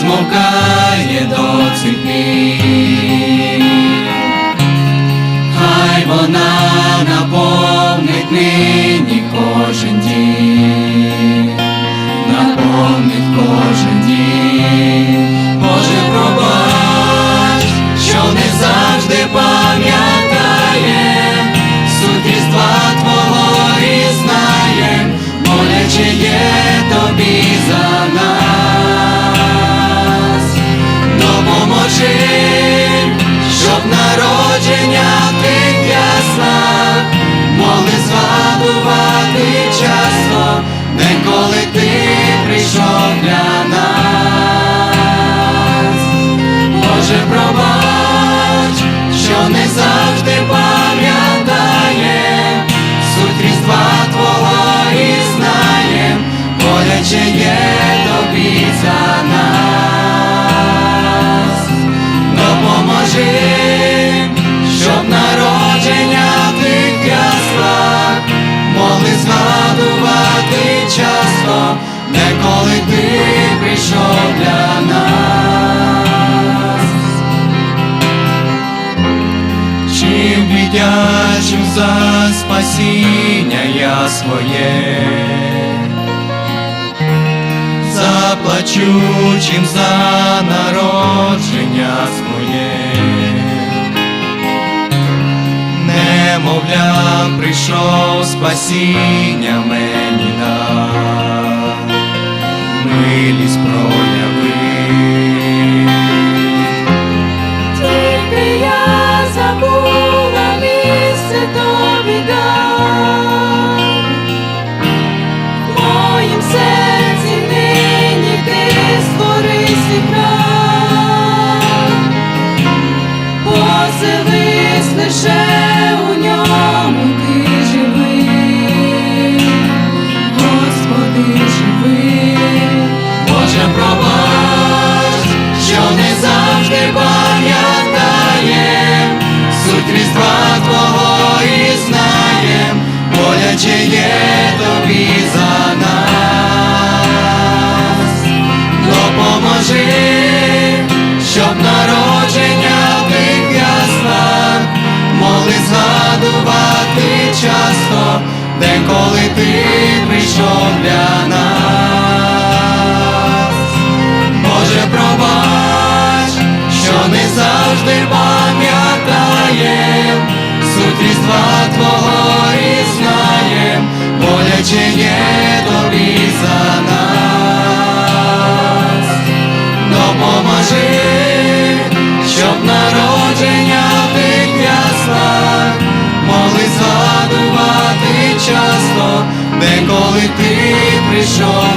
смовкає доці. каже права. вдячим за спасіння я своє, заплачучим за народження своє, немовля, прийшов спасіння. вдячення тобі за нас, допоможи. де коли ти прийшов.